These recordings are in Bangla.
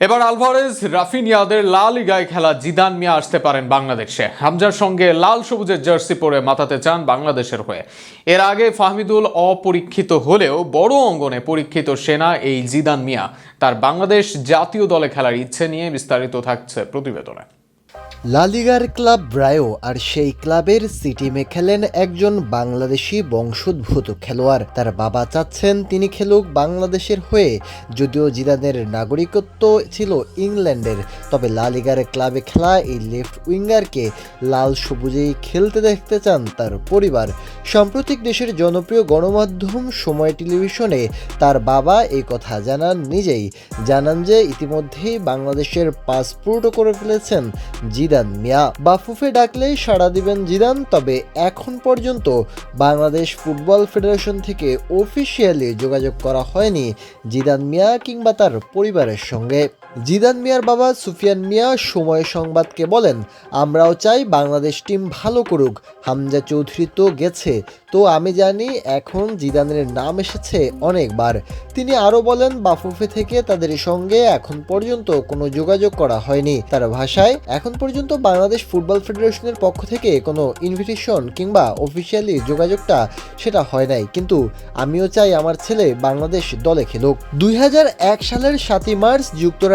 এবার আলভারেজ, রাফিনিয়াদের লা লিগায় খেলা জিদান মিয়া আসতে পারেন বাংলাদেশে। হামজার সঙ্গে লাল সবুজের জার্সি পরে মাতাতে চান বাংলাদেশের হয়ে। এর আগে ফাহমিদুল অপরীক্ষিত হলেও বড় অঙ্গনে পরীক্ষিত সেনা এই জিদান মিয়া। তার বাংলাদেশ জাতীয় দলে খেলার ইচ্ছে নিয়ে বিস্তারিত থাকছে প্রতিবেদনে। লালিগার ক্লাব ব্রায়ো আর সেই ক্লাবের সিটিমে খেলেন একজন বাংলাদেশি বংশোদ্ভূত খেলোয়াড়। তার বাবা চাচ্ছেন তিনি খেলুক বাংলাদেশের হয়ে, যদিও জিদানের নাগরিকত্ব ছিল ইংল্যান্ডের। তবে লালিগার ক্লাবে খেলা এই লেফট উইঙ্গারকে লাল সবুজেই খেলতে দেখতে চান তার পরিবার। সাম্প্রতিক দেশের জনপ্রিয় গণমাধ্যম সময় টেলিভিশনে তার বাবা এই কথা জানান নিজেই। জানান যে ইতিমধ্যেই বাংলাদেশের পাসপোর্টও করে ফেলেছেন জিদান মিয়া। বাফুফে ডাকলেই সাড়া দিবেন জিদান, তবে এখন পর্যন্ত বাংলাদেশ ফুটবল ফেডারেশন থেকে অফিসিয়ালি যোগাযোগ করা হয়নি জিদান মিয়া কিংবা তার পরিবারের সঙ্গে। জিদান মিয়ার বাবা সুফিয়ান মিয়া সময় সংবাদকে বলেন, আমরাও চাই বাংলাদেশ টিম ভালো করুক। হামজা চৌধুরী তো গেছে। তো আমি জানি এখন জিদানের নাম এসেছে অনেকবার। তিনি আরও বলেন, বাফুফে থেকে তাদের সঙ্গে এখন পর্যন্ত কোনো যোগাযোগ করা হয়নি। তার ভাষায়, এখন পর্যন্ত বাংলাদেশ ফুটবল ফেডারেশনের পক্ষ থেকে কোনো ইনভিটেশন কিংবা অফিসিয়ালি যোগাযোগটা সেটা হয় নাই। কিন্তু আমিও চাই আমার ছেলে বাংলাদেশ দলে খেলুক। দুই হাজার এক সালের সাতই মার্চ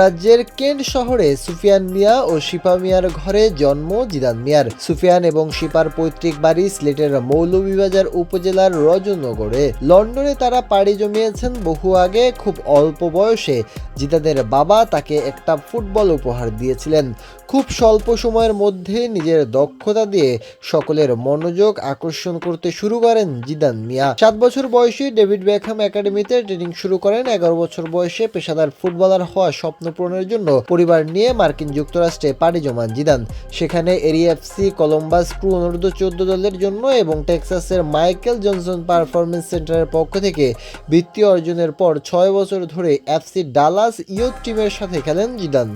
যুক্তরাজ্যের কেন্ট শহরে সুফিয়ান মিয়া ও শিপা মিয়ার ঘরে জন্ম জিদান মিয়ার। সুফিয়ান এবং শিপার পৈতৃক বাড়ি সিলেটের মৌলভীবাজার উপজেলার রজনগরে। লন্ডনে তারা পাড়ি জমিয়েছেন বহু আগে, খুব অল্প বয়সে। জিদানের বাবা তাকে একটা ফুটবল উপহার দিয়েছিলেন। খুব স্বল্প সময়ের মধ্যে নিজের দক্ষতা দিয়ে সকলের মনোযোগ আকর্ষণ করতে শুরু করেন জিদান মিয়া। সাত বছর বয়সে ডেভিড বেকহাম একাডেমিতে ট্রেনিং শুরু করেন। এগারো বছর বয়সে পেশাদার ফুটবলার হওয়া স্বপ্ন পূরণের জন্য পরিবার নিয়ে মার্কিন যুক্তরাষ্ট্রে পাড়ি জমান জিদান। সেখানে এরিএফসি, কলম্বাস, ক্রু অনূর্ধ্ব চোদ্দ দলের জন্য এবং টেক্সাসের মাইকেল জনসন পারফরমেন্স সেন্টারের পক্ষ থেকে বৃত্তি অর্জনের পর ছয় বছর ধরে এফসি ডালাস ইয়ুথ টিমের সাথে খেলেন জিদান।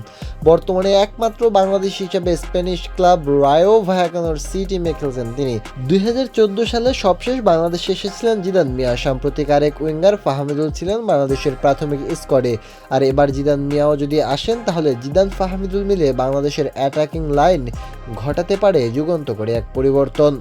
বর্তমানে একমাত্র বাংলাদেশ হিসেবে স্প্যানিশ ক্লাব রায়ো ভায়াকানোর সি টিমে খেলছেন তিনি। দুই হাজার চোদ্দ সালে সবশেষ বাংলাদেশে এসেছিলেন জিদান মিয়া। সাম্প্রতিক আরেক উইঙ্গার ফাহমিদুল ছিলেন বাংলাদেশের প্রাথমিক স্কোয়াডে। আর এবার জিদান মিয়াও যদি আসেন, তাহলে জিদান ফাহমিদুল মিলে বাংলাদেশের অ্যাটাকিং লাইন ঘটাতে পারে যুগান্তকারী এক পরিবর্তন।